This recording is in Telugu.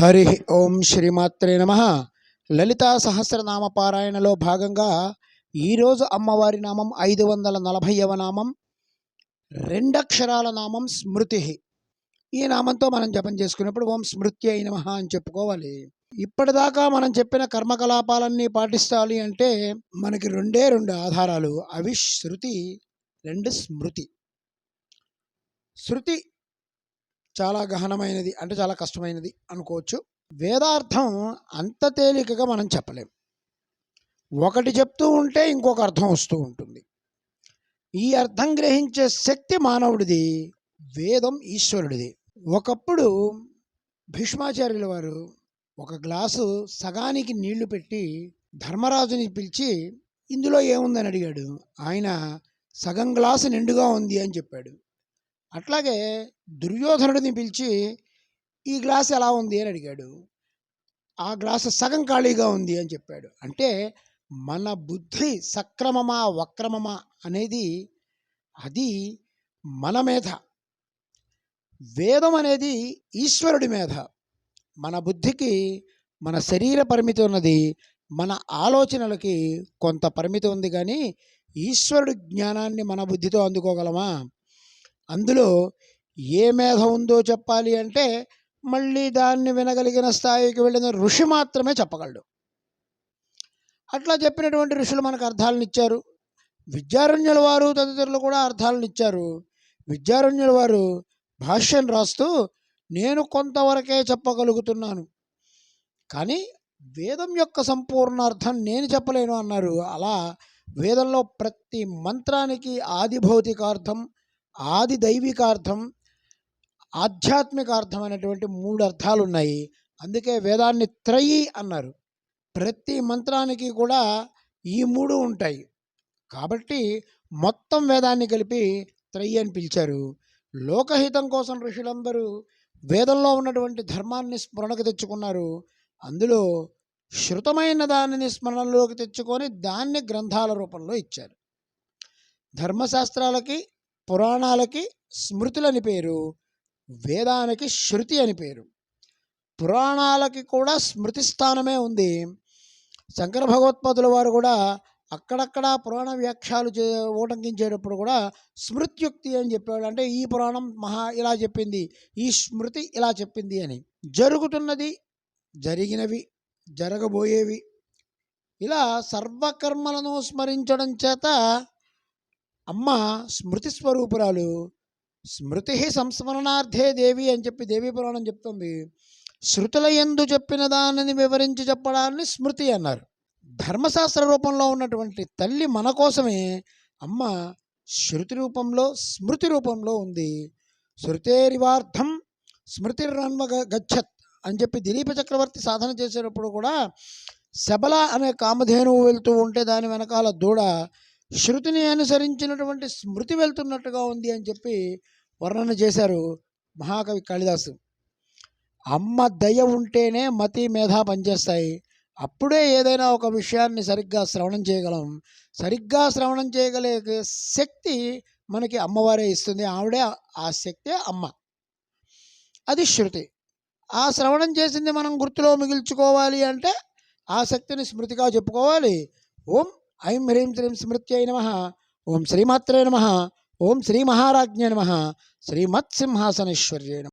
హరి ఓం శ్రీమాత్రే నమ. లలితా సహస్రనామ పారాయణలో భాగంగా ఈరోజు అమ్మవారి నామం ఐదు వందల నలభైవ నామం రెండక్షరాల నామం స్మృతి. ఈ నామంతో మనం జపం చేసుకున్నప్పుడు ఓం స్మృతి అయిన మహా అని చెప్పుకోవాలి. ఇప్పటిదాకా మనం చెప్పిన కర్మకలాపాలన్నీ పాటిస్తాలి అంటే మనకి రెండే రెండు ఆధారాలు. అవి శృతి రెండు స్మృతి. శృతి చాలా గహనమైనది అంటే చాలా కష్టమైనది అనుకోవచ్చు. వేదార్థం అంత తేలికగా మనం చెప్పలేం. ఒకటి చెప్తూ ఉంటే ఇంకొక అర్థం వస్తూ ఉంటుంది. ఈ అర్థం గ్రహించే శక్తి మానవుడిది వేదం ఈశ్వరుడిది. ఒకప్పుడు భీష్మాచార్యుల వారు ఒక గ్లాసు సగానికి నీళ్ళు పెట్టి ధర్మరాజుని పిలిచి ఇందులో ఏముందని అడిగాడు? ఆయన సగం గ్లాసు నిండుగా ఉంది అని చెప్పాడు. అట్లాగే దుర్యోధనుడిని పిలిచి ఈ గ్లాస్ ఎలా ఉంది? అని అడిగాడు. ఆ గ్లాసు సగం ఖాళీగా ఉంది అని చెప్పాడు. అంటే మన బుద్ధి సక్రమమా వక్రమమా అనేది అది మన మేధ. వేదం అనేది ఈశ్వరుడి మేధ. మన బుద్ధికి మన శరీర పరిమితి ఉన్నది మన ఆలోచనలకి కొంత పరిమితి ఉంది కానీ ఈశ్వరుడి జ్ఞానాన్ని మన బుద్ధితో అందుకోగలమా? అందులో ఏ మేధ ఉందో చెప్పాలి అంటే మళ్ళీ దాన్ని వినగలిగిన స్థాయికి వెళ్ళిన ఋషి మాత్రమే చెప్పగలడు. అట్లా చెప్పినటువంటి ఋషులు మనకు అర్థాలను ఇచ్చారు. విద్యారణ్యుల వారు తదితరులు కూడా అర్థాలను ఇచ్చారు. విద్యారణ్యుల వారు భాష్యం రాస్తూ నేను కొంతవరకే చెప్పగలుగుతున్నాను. కానీ వేదం యొక్క సంపూర్ణ అర్థం నేను చెప్పలేను అన్నారు. అలా వేదంలో ప్రతి మంత్రానికి ఆది భౌతికార్థం ఆది దైవికార్థం ఆధ్యాత్మికార్థం అనేటువంటి మూడు అర్థాలు ఉన్నాయి అందుకే వేదాన్ని త్రయి అన్నారు. ప్రతి మంత్రానికి కూడా ఈ మూడు ఉంటాయి. కాబట్టి మొత్తం వేదాన్ని కలిపి త్రయి అని పిలిచారు. లోకహితం కోసం ఋషులందరూ వేదంలో ఉన్నటువంటి ధర్మాన్ని స్మరణకు తెచ్చుకున్నారు. అందులో శృతమైన దానిని స్మరణలోకి తెచ్చుకొని దాన్ని గ్రంథాల రూపంలో ఇచ్చారు. ధర్మశాస్త్రాలకి పురాణాలకి స్మృతులని పేరు వేదానికి శృతి అని పేరు. పురాణాలకి కూడా స్మృతి స్థానమే ఉంది. శంకర భగవత్పాదుల వారు కూడా అక్కడక్కడ పురాణ వ్యాఖ్యలు చే ఊటంకించేటప్పుడు కూడా స్మృత్యుక్తి అని చెప్పేవాడు అంటే ఈ పురాణం మహా ఇలా చెప్పింది ఈ స్మృతి ఇలా చెప్పింది అని. జరుగుతున్నది జరిగినవి జరగబోయేవి. ఇలా సర్వకర్మలను స్మరించడం చేత అమ్మ స్మృతి స్వరూపురాలు స్మృతి సంస్మరణార్థే దేవి అని చెప్పి దేవీ పురాణం చెప్తుంది. శృతుల ఎందు చెప్పిన దానిని వివరించి చెప్పడాన్ని స్మృతి అన్నారు. ధర్మశాస్త్ర రూపంలో ఉన్నటువంటి తల్లి మన కోసమే. అమ్మ శృతి రూపంలో స్మృతి రూపంలో ఉంది. శృతేరివార్థం స్మృతిరన్వ గచ్చత్ అని చెప్పి దిలీప చక్రవర్తి సాధన చేసేటప్పుడు కూడా శబల అనే కామధేనువు వెళ్తూ ఉంటే దాని వెనకాల దూడ శృతిని అనుసరించినటువంటి స్మృతి వెళ్తున్నట్టుగా ఉంది అని చెప్పి వర్ణన చేశారు మహాకవి కాళిదాసు. అమ్మ దయ ఉంటేనే మతి మేధ పనిచేస్తాయి. అప్పుడే ఏదైనా ఒక విషయాన్ని సరిగ్గా శ్రవణం చేయగలం. సరిగ్గా శ్రవణం చేయగలిగే శక్తి మనకి అమ్మవారే ఇస్తుంది. ఆవిడే ఆ శక్తే అమ్మ. అది శృతి. ఆ శ్రవణం చేసింది మనం గుర్తులో మిగిల్చుకోవాలి అంటే ఆ శక్తిని స్మృతిగా చెప్పుకోవాలి. ఓం ఐం హ్రీం శ్రీం స్మృత్యై నమ. ఓం శ్రీమాత్రే నమ. ఓం శ్రీ మహారాజ్ఞ నమ. శ్రీమత్సింహాసనేశ్వర్యే నమ.